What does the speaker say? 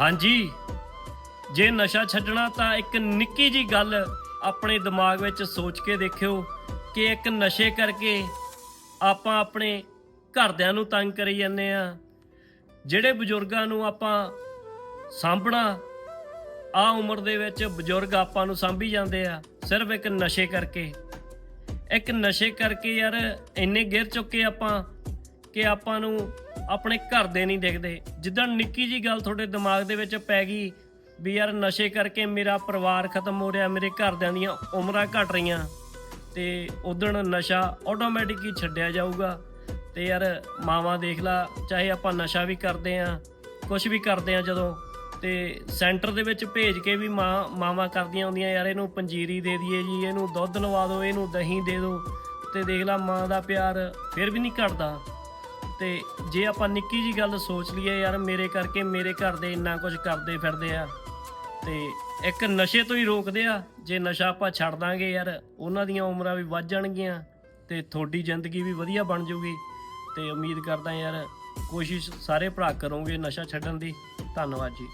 ਹਾਂਜੀ। ਜੇ ਨਸ਼ਾ ਛੱਡਣਾ ਤਾਂ ਇੱਕ ਨਿੱਕੀ ਜੀ ਗੱਲ ਆਪਣੇ ਦਿਮਾਗ ਵਿੱਚ ਸੋਚ ਕੇ ਦੇਖਿਓ ਕਿ ਇੱਕ ਨਸ਼ੇ ਕਰਕੇ ਆਪਾਂ ਆਪਣੇ ਘਰਦਿਆਂ ਨੂੰ ਤੰਗ ਕਰੀ ਜਾਂਦੇ ਆ। ਜਿਹੜੇ ਬਜ਼ੁਰਗਾਂ ਨੂੰ ਆਪਾਂ ਸਾਂਭਣਾ, ਆ ਉਮਰ ਦੇ ਵਿੱਚ ਬਜ਼ੁਰਗ ਆਪਾਂ ਨੂੰ ਸਾਂਭੀ ਜਾਂਦੇ ਆ, ਸਿਰਫ ਇੱਕ ਨਸ਼ੇ ਕਰਕੇ। ਇੱਕ ਨਸ਼ੇ ਕਰਕੇ ਯਾਰ ਇੰਨੇ ਗਿਰ ਚੁੱਕੇ ਆਪਾਂ ਕਿ ਆਪਾਂ ਨੂੰ ਆਪਣੇ ਘਰ ਦੇ ਨਹੀਂ ਦੇਖਦੇ। ਜਿੱਦਣ ਨਿੱਕੀ ਜੀ ਗੱਲ ਤੁਹਾਡੇ ਦਿਮਾਗ ਦੇ ਵਿੱਚ ਪੈ ਗਈ ਵੀ ਯਾਰ ਨਸ਼ੇ ਕਰਕੇ ਮੇਰਾ ਪਰਿਵਾਰ ਖਤਮ ਹੋ ਰਿਹਾ, ਮੇਰੇ ਘਰਦਿਆਂ ਦੀਆਂ ਉਮਰਾਂ ਘਟ ਰਹੀਆਂ, ਤੇ ਉਦਣ ਨਸ਼ਾ ਆਟੋਮੈਟਿਕ ਹੀ ਛੱਡਿਆ ਜਾਊਗਾ। ਤੇ ਯਾਰ ਮਾਵਾਂ ਦੇਖ ਲਾ, ਚਾਹੇ ਆਪਾਂ ਨਸ਼ਾ ਵੀ ਕਰਦੇ ਆ ਕੁਝ ਵੀ ਕਰਦੇ ਆ ਜਦੋਂ, ਤੇ ਸੈਂਟਰ ਦੇ ਵਿੱਚ ਭੇਜ ਕੇ ਵੀ ਮਾਂ, ਮਾਵਾਂ ਕਰਦੀਆਂ ਹੁੰਦੀਆਂ, ਯਾਰ ਇਹਨੂੰ ਪੰਜੀਰੀ ਦੇ ਦਈਏ ਜੀ, ਇਹਨੂੰ ਦੁੱਧ ਲਵਾ ਦਿਓ, ਇਹਨੂੰ ਦਹੀਂ ਦੇ ਦਿਓ, ਤੇ ਦੇਖ ਲਾ ਮਾਂ ਦਾ ਪਿਆਰ ਫਿਰ ਵੀ ਨਹੀਂ ਘਟਦਾ। ਤੇ ਜੇ ਆਪਾਂ ਨਿੱਕੀ ਜੀ ਗੱਲ ਸੋਚ ਲਈਏ ਯਾਰ, ਮੇਰੇ ਕਰਕੇ ਮੇਰੇ ਘਰ ਦੇ ਇੰਨਾ ਕੁਝ ਕਰਦੇ ਫਿਰਦੇ ਆ ਤੇ ਇੱਕ ਨਸ਼ੇ ਤੋਂ ਹੀ ਰੋਕਦੇ ਆ, ਜੇ ਨਸ਼ਾ ਆਪਾਂ ਛੱਡ ਦਾਂਗੇ ਯਾਰ, ਉਹਨਾਂ ਦੀਆਂ ਉਮਰਾਂ ਵੀ ਵੱਧ ਜਾਣਗੀਆਂ ਤੇ ਤੁਹਾਡੀ ਜ਼ਿੰਦਗੀ ਵੀ ਵਧੀਆ ਬਣ ਜਾਊਗੀ ਤੇ ਉਮੀਦ ਕਰਦਾ ਯਾਰ, ਕੋਸ਼ਿਸ਼ ਸਾਰੇ ਭਰਾ ਕਰੋਗੇ ਨਸ਼ਾ ਛੱਡਣ ਦੀ। ਧੰਨਵਾਦ ਜੀ।